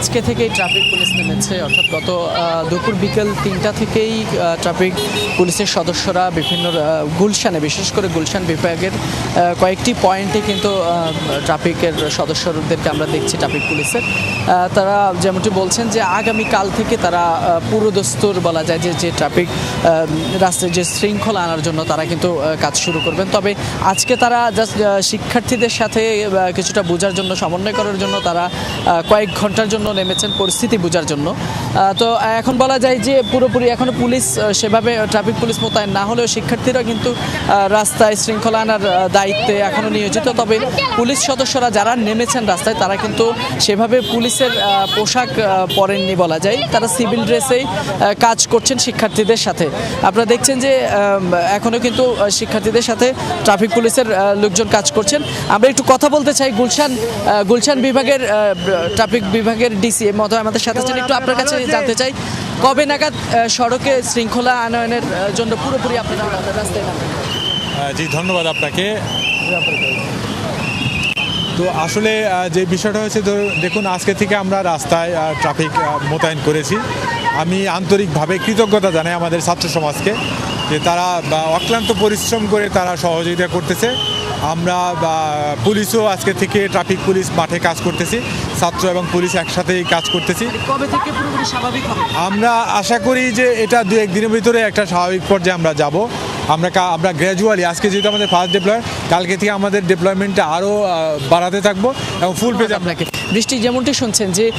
আজকে থেকেই traffic police নেমেছে, অর্থাৎ গত দুপুর বিকেল তিনটা থেকেই ট্রাফিক পুলিশের সদস্যরা বিভিন্ন গুলশানে, বিশেষ করে গুলশান বিভাগের কয়েকটি পয়েন্টে কিন্তু ট্রাফিকের সদস্যদেরকে আমরা দেখছি ট্রাফিক পুলিশের তারা যেমনটি বলছেন যে আগামী কাল থেকে তারা পুরোদস্তুর বলা যায় যে যে ট্রাফিক রাস্তায় যে শৃঙ্খলা আনার জন্য তারা কিন্তু কাজ শুরু করবেন। তবে আজকে তারা জাস্ট শিক্ষার্থীদের সাথে কিছুটা বোঝার জন্য, সমন্বয় করার জন্য তারা কয়েক ঘণ্টার জন্য নেমেছেন পরিস্থিতি বোঝার জন্য। তো এখন বলা যায় যে পুরোপুরি এখনও পুলিশ সেভাবে ট্রাফিক পুলিশ মোতায়েন না হলেও শিক্ষার্থীরা কিন্তু রাস্তায় শৃঙ্খলা আনার দায়িত্বে এখনও নিয়োজিত। তবে পুলিশ সদস্যরা যারা নেমেছেন রাস্তায় তারা কিন্তু সেভাবে পুলিশের পোশাক পরেননি বলা যায়। তারা সিভিল ড্রেসেই কাজ করছেন শিক্ষার্থীদের সাথে। আপনারা দেখছেন যে আহ, এখনও কিন্তু শিক্ষার্থীদের সাথে ট্রাফিক পুলিশের লোকজন কাজ করছেন। আমরা একটু কথা বলতে চাই গুলশান গুলশান বিভাগের ট্রাফিক বিভাগের ডিসি মতো। আমাদের সাথে আছেন একটু আপনার কাছে জানতে চাই, কবে নাগাদ সড়কে শৃঙ্খলা আনয়নের জন্য পুরোপুরি আপনারা রাস্তায় জি, ধন্যবাদ আপনাকে। তো আসলে যে বিষয়টা হয়েছে দেখুন, আজকে থেকে আমরা রাস্তায় ট্রাফিক মোতায়েন করেছি। আমি আন্তরিকভাবে কৃতজ্ঞতা জানাই আমাদের ছাত্র সমাজকে, যে তারা অক্লান্ত পরিশ্রম করে তারা সহযোগিতা করতেছে। আমরা বা, পুলিশও আজকে থেকে ট্রাফিক পুলিশ মাঠে কাজ করতেছি। ছাত্র এবং পুলিশ একসাথেই কাজ করতেছি। হবে? আমরা আশা করি যে এটা দু একদিনের ভিতরে একটা স্বাভাবিক পর্যায়ে আমরা যাব। আমরা কা- আমরা গ্র্যাজুয়ালি আজকে যেহেতু আমাদের ফার্স্ট ডেপ্লয় কালকে থেকে আমাদের ডেপ্লয়মেন্টটা আরও বাড়াতে থাকব এবং ফুল পেজ আপনাকে। বৃষ্টি যেমনটি শুনছেন যে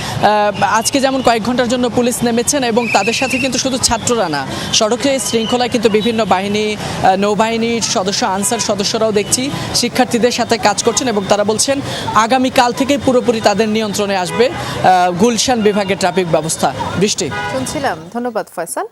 আজকে যেমন কয়েক ঘণ্টার জন্য পুলিশ নেমেছেন এবং তাদের সাথে কিন্তু শুধু ছাত্ররা না সড়কে শৃঙ্খলায় কিন্তু বিভিন্ন বাহিনী নৌবাহিনীর সদস্য আনসার সদস্যরাও দেখছি শিক্ষার্থীদের সাথে কাজ করছেন এবং তারা বলছেন আগামী কাল থেকে পুরোপুরি তাদের নিয়ন্ত্রণে আসবে গুলশান বিভাগের ট্রাফিক ব্যবস্থা। বৃষ্টি। শুনছিলাম। ধন্যবাদ ফয়সাল।